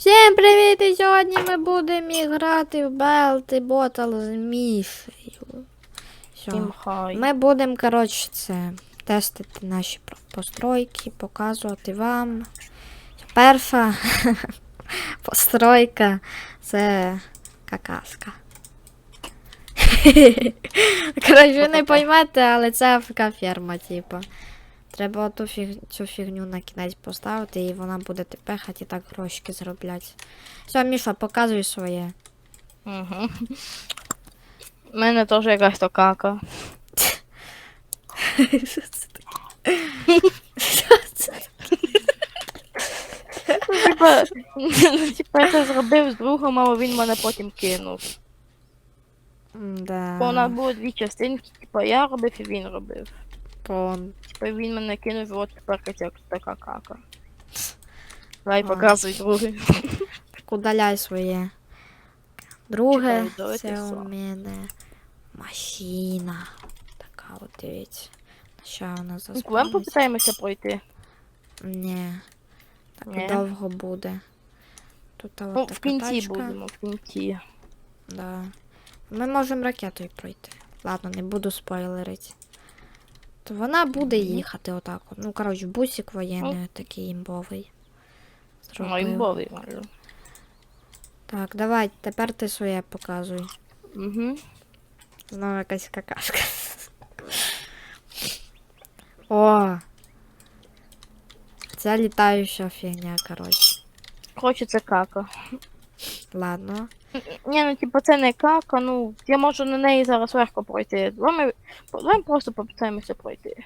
Всім привіт! І сьогодні ми будемо грати в Белти Ботл з. Все. Ми будемо, коротше, це тестити наші постройки, показувати вам. Перша постройка це какаска. Коротше, ви не поймете, але це АФК ферма, типу. Треба оту фіг... цю фігню на кінець поставити, і вона буде пехати і так грошики заробляти. Все, Міша, показуй своє. Угу. У мене теж якась то кака. Що це таке? Типа, ну, типа я це зробив з другом, але він мене потім кинув. Да. Бо у нас було дві частинки, типа я робив і він робив. Пон. Він мене кинув, і от тепер як така кака. Давай показуй другий. Удаляй своє. Друге, Чекай, давайте це все. у мене машина. Така от дивіться. Що вона Кулем заспавниться? попитаємося пройти. Ні. Так Ні? довго буде. Тут Ну, в така кінці тачка. будемо, в кінці. Да. Ми можемо ракетою пройти. Ладно, не буду спойлерити. То вона буде їхати отак. от. Ну, коротше, бусик воєнний такий імбовий. Ну, імбовий, може. Так, давай, тепер ти своє показуй. Угу. Знову якась какашка. О! Це літаюча фігня, коротше. Це кака. Ладно. Ні, ну типу це не кака, ну я можу на неї зараз легко пройти. Давай, ми, давай просто попитаємося пройти.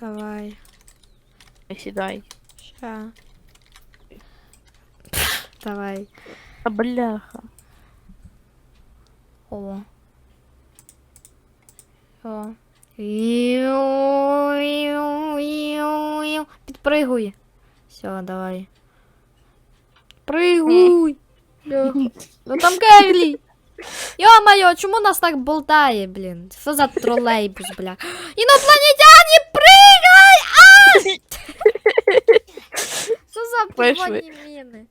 Давай. Сідай. Ща. Давай. А бляха. О. О. Підпригуй. Все, давай. Пригуй. Ну там Кайлі. Йо-моє, чому нас так болтає, блін? Що за тролейбус, бля? Інопланетяні, пригай! А! Що за підводні міни?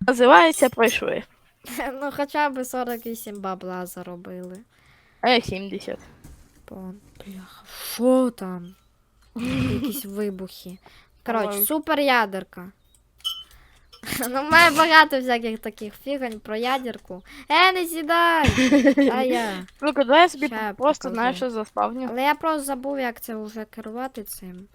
Називається пройшли. Ну, хоча б 48 бабла заробили. А я 70. Пон, бляха, що там? Якісь вибухи. Коротше, супер ядерка. Ну, має багато всяких таких фігань про ядерку. Е, не сідай! А я. Ну-ка, давай я собі Ща я просто покажу. знаєш, що заспавню. Але я просто забув, як це вже керувати цим.